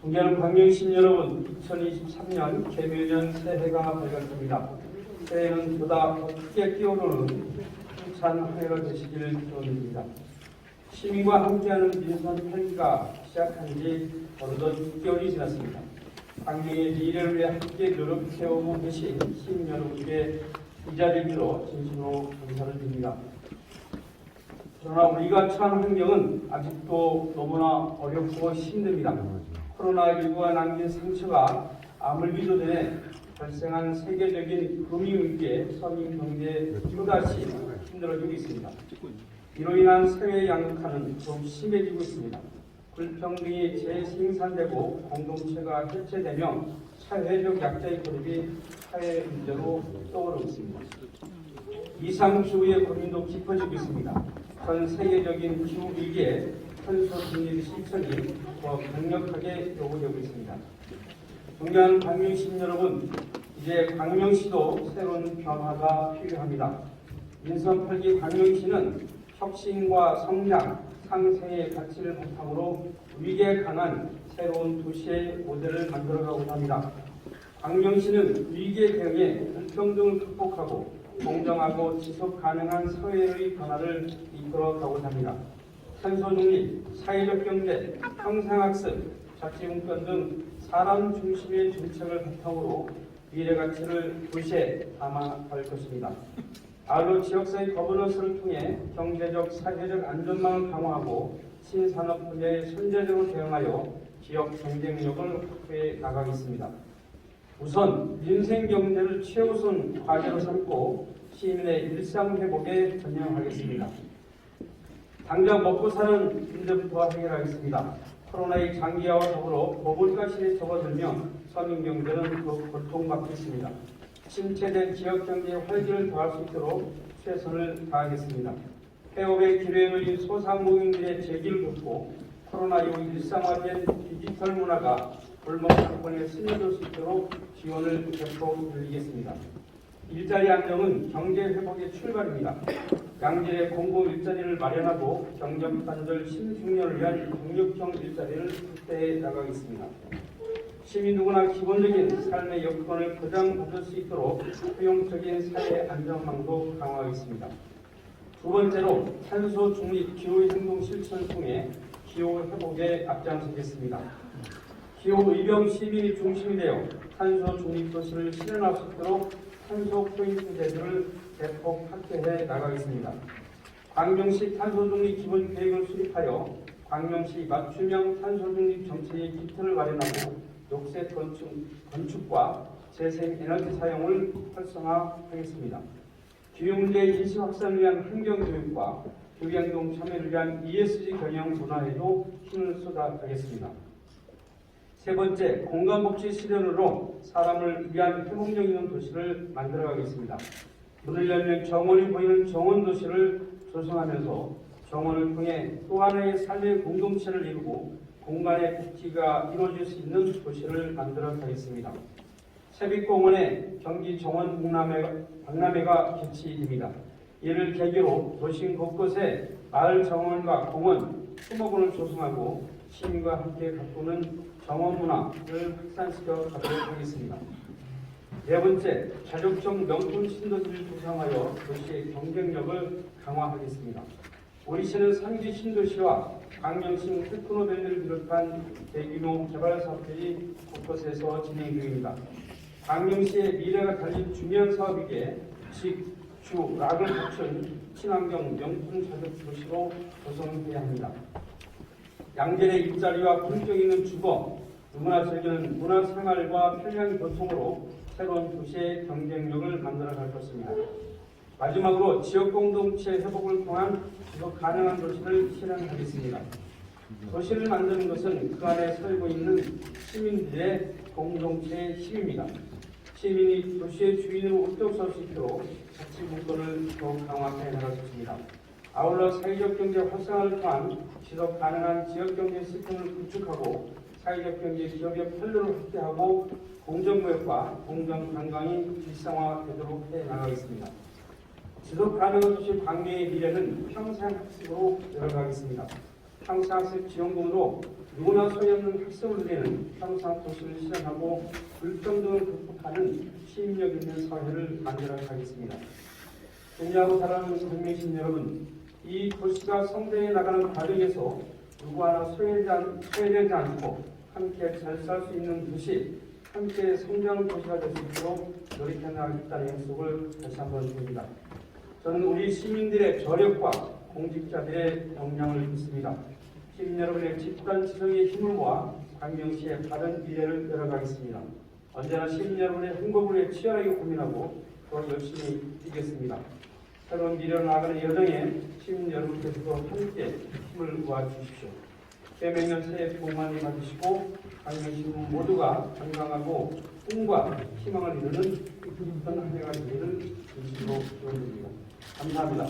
존경하는 광명신 여러분, 2023년 개묘년 새해가 밝았습니다. 새해는 보다 크게 끼어오르는 힘찬 한 해가 되시기를 기원드립니다. 시민과 함께하는 민선 8기가 시작한 지 어느덧 6개월이 지났습니다. 광명의 미래를 위해 함께 노력해오고 계신 시민 여러분께 이 빌어 진심으로 감사를 드립니다. 그러나 우리가 처한 환경은 아직도 너무나 어렵고 힘듭니다. 코로나19가 남긴 상처가 아물기도 전에 발생한 세계적인 금융위기에 서민 경제에 또다시 힘들어지고 있습니다. 이로 인한 사회 양극화는 좀 심해지고 있습니다. 불평등이 재생산되고 공동체가 해체되며 사회적 약자의 고립이 사회 문제로 떠오르고 있습니다. 이상 기후의 고민도 깊어지고 있습니다. 전 세계적인 기후 위기에 탄소 중립 실천이 더 강력하게 요구되고 있습니다. 존경하는 광명시 여러분, 이제 광명시도 새로운 변화가 필요합니다. 민선 8기 광명시는 혁신과 성장, 상생의 가치를 바탕으로 위기에 강한 새로운 도시의 모델을 만들어가고자 합니다. 광명시는 위기에 대응해 불평등을 극복하고 공정하고 지속 가능한 사회의 변화를 이끌어가고자 합니다. 탄소 중립, 사회적 경제, 평생학습, 자치용편 등 사람 중심의 정책을 바탕으로 미래 가치를 도시에 담아갈 것입니다. 아울러 지역사회 거버넌스를 통해 경제적, 사회적 안전망을 강화하고 신산업 분야에 선제적으로 대응하여 지역 경쟁력을 확보해 나가겠습니다. 우선 민생 경제를 최우선 과제로 삼고 시민의 일상 회복에 전념하겠습니다. 당장 먹고 사는 문제부터 해결하겠습니다. 코로나의 장기화와 더불어 고물가시에 접어들며 서민 경제는 더욱 고통받고 있습니다. 침체된 지역 경제의 활기를 더할 수 있도록 최선을 다하겠습니다. 폐업의 기회에 놓인 소상공인들의 재기를 돕고 코로나 이후 일상화된 디지털 문화가 골목 상권에 스며들 수 있도록 지원을 계속 늘리겠습니다. 일자리 안정은 경제 회복의 출발입니다. 양질의 공공 일자리를 마련하고 경력 단절 신중년을 위한 경력형 일자리를 확대해 나가겠습니다. 시민 누구나 기본적인 삶의 여건을 보장받을 수 있도록 효용적인 사회 안전망도 강화하겠습니다. 두 번째로 탄소 중립 기후 행동 실천을 통해 기후 회복에 앞장서겠습니다. 기후 의병 시민이 중심이 되어 탄소 중립 도시를 실현할 수 있도록 탄소 포인트 제도를 대폭 확대해 나가겠습니다. 광명시 탄소 중립 기본 계획을 수립하여 광명시 맞춤형 탄소 중립 정책의 기틀을 마련하고 녹색 건축, 건축과 재생 에너지 사용을 활성화하겠습니다. 기후문제 인식 확산을 위한 환경교육과 교육행동 참여를 위한 ESG 경영 문화에도 힘을 쏟아가겠습니다. 세 번째, 공간복지 실현으로 사람을 위한 회복력 있는 도시를 만들어가겠습니다. 문을 열면 정원이 보이는 정원 도시를 조성하면서 정원을 통해 또 하나의 삶의 공동체를 이루고 공간의 복지가 이루어질 수 있는 도시를 만들어 가겠습니다. 세빛공원에 경기 정원 박람회, 박람회가 개최됩니다. 이를 계기로 도심 곳곳에 마을 정원과 공원, 수목원을 조성하고 시민과 함께 가꾸는 정원 문화를 확산시켜 가도록 하겠습니다. 네 번째, 자족적 명품 신도시를 구성하여 도시의 경쟁력을 강화하겠습니다. 우리 시는 상지 신도시와 광명시 테크노밸리를 비롯한 대규모 개발 사업들이 곳곳에서 진행 중입니다. 광명시의 미래가 달린 중요한 사업이기에 직, 주, 락을 갖춘 친환경 명품 자격 도시로 조성해야 합니다. 양질의 일자리와 품격 있는 주거, 누구나 즐기는 문화생활과 편리한 교통으로 새로운 도시의 경쟁력을 만들어갈 것입니다. 마지막으로 지역 공동체 회복을 통한 지속 가능한 도시를 실현하겠습니다. 도시를 만드는 것은 그 안에 살고 있는 시민들의 공동체의 힘입니다. 시민이 도시의 주인으로 우뚝 설 수 있도록 자치 문건을 더욱 강화해 나갈 것입니다. 아울러 사회적 경제 활성화를 통한 지속 가능한 지역 경제 시스템을 구축하고 사회적 경제 기업의 판로를 확대하고 공정무역과 공정 관광이 일상화되도록 해 나가겠습니다. 지속 가능한 도시 광명의 미래는 평생 학습으로 열어가겠습니다. 향상학습 지원금으로 누구나 소용 없는 학습을 누리는 향상 도시를 실현하고 불평등을 극복하는 시민력 있는 사회를 만들어 가겠습니다. 존경하고 사랑하는 국민신 여러분, 이 도시가 성장해 나가는 과정에서 누구 하나 소외되지 않고 함께 잘 살 수 있는 도시, 함께 성장 도시가 될 수 있도록 노력해 나가겠다는 약속을 다시 한번 드립니다. 저는 우리 시민들의 저력과 공직자들의 역량을 믿습니다. 시민 여러분의 집단 지성의 힘을 모아 광명시의 바른 미래를 열어가겠습니다. 언제나 시민 여러분의 행복을 위해 치열하게 고민하고 더 열심히 뛰겠습니다. 새로운 미래를 나가는 여정에 시민 여러분께서도 함께 힘을 모아 주십시오. 개명년 새해 복 많이 받으시고 광명시민 모두가 건강하고 꿈과 희망을 이루는 기쁜 한 해가 되기를 진심으로 기원드립니다. 감사합니다.